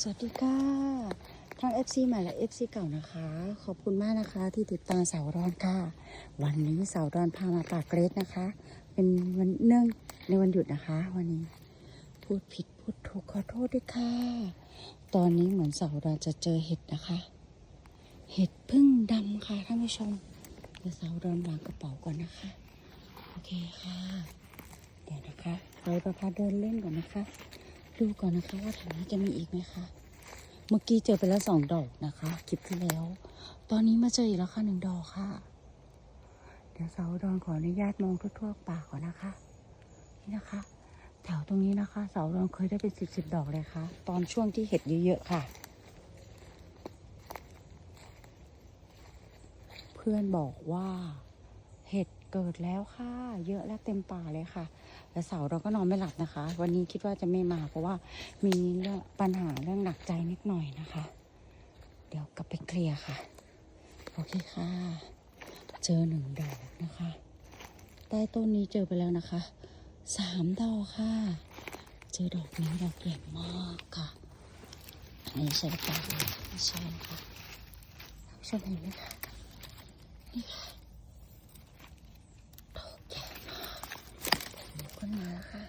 สวัสดีค่ะทั้ง FC ใหม่และ FC เก่านะคะ ขอบคุณมากนะคะ ที่ติดตามสาวรอนค่ะ วันนี้สาวรอนพามาปากเกรดนะคะ เป็นวันเนื่องในวันหยุดนะคะ วันนี้พูดผิดพูดถูกขอโทษด้วยค่ะ ตอนนี้เหมือนสาวรอนจะเจอเห็ดนะคะ เห็ดพึ่งดำค่ะท่านผู้ชมเดี๋ยวสาวรอนวางกระเป๋าก่อนนะคะ โอเคค่ะ เดี๋ยวนะคะ เราประพาเดินเล่นก่อนนะคะ ดูก่อนนะคะว่าแถวนี้จะมีอีกไหมคะ เมื่อกี้เจอไปแล้วสองดอกนะคะคลิปที่แล้ว ตอนนี้มาเจออีกแล้วค่ะหนึ่งดอกค่ะ เดี๋ยวสาวดอนขออนุญาตมองทั่วๆป่าก่อนนะคะ นี่นะคะ แถวตรงนี้นะคะสาวดอนเคยได้เป็นสิบสิบดอกเลยค่ะ ตอนช่วงที่เห็ดเยอะๆค่ะ เพื่อนบอกว่าเห็ด เกิดแล้วค่ะ เยอะและเต็มป่าเลยค่ะ แต่เสาเราก็นอนไม่หลับนะคะ วันนี้คิดว่าจะไม่มาเพราะว่ามีเรื่องปัญหาเรื่องหนักใจนิดหน่อยนะคะ เดี๋ยวกลับไปเคลียร์ค่ะ โอเคค่ะ เจอหนึ่งดอกนะคะ ใต้ต้นนี้เจอไปแล้วนะคะ สามดอกค่ะ เจอดอกนี้ดอกใหญ่มากค่ะ อันนี้ใช่หรือเปล่าไม่ใช่ค่ะชมเห็นไหมคะนี่ค่ะดอกใหญ่มาก ลุกขึ้นมาแล้วค่ะ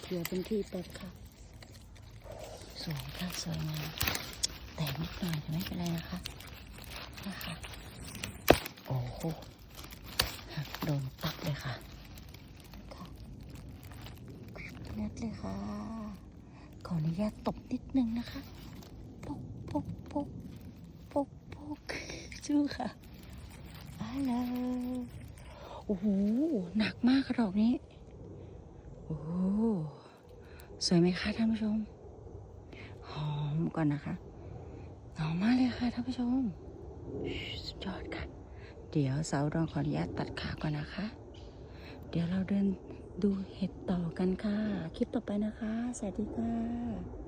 เคลียร์เป็นที่ต็มค่ะสวยค่ะสวยงามแต่นิดหน่อยแต่ไม่เป็นไรนะคะนะคะโอ้โหหักโดนปักเลยค่ะค่ะนัดเลยค่ะ ขออนุญาตตบนิดนึงนะคะปุ๊กปุ๊กปุ๊กปุ๊กปุ๊กจู้ค่ะฮัลโหล โอ้โห หนักมากค่ะดอกนี้ โอ้โหสวยไหมคะท่านผู้ชม หอมก่อนนะคะ หอมมากเลยค่ะท่านผู้ชม สุดยอดค่ะ เดี๋ยวสาวรองขออนุญาตตัดขาก่อนนะคะ เดี๋ยวเราเดินดูเห็ดต่อกันค่ะ คลิปต่อไปนะคะ สวัสดีค่ะ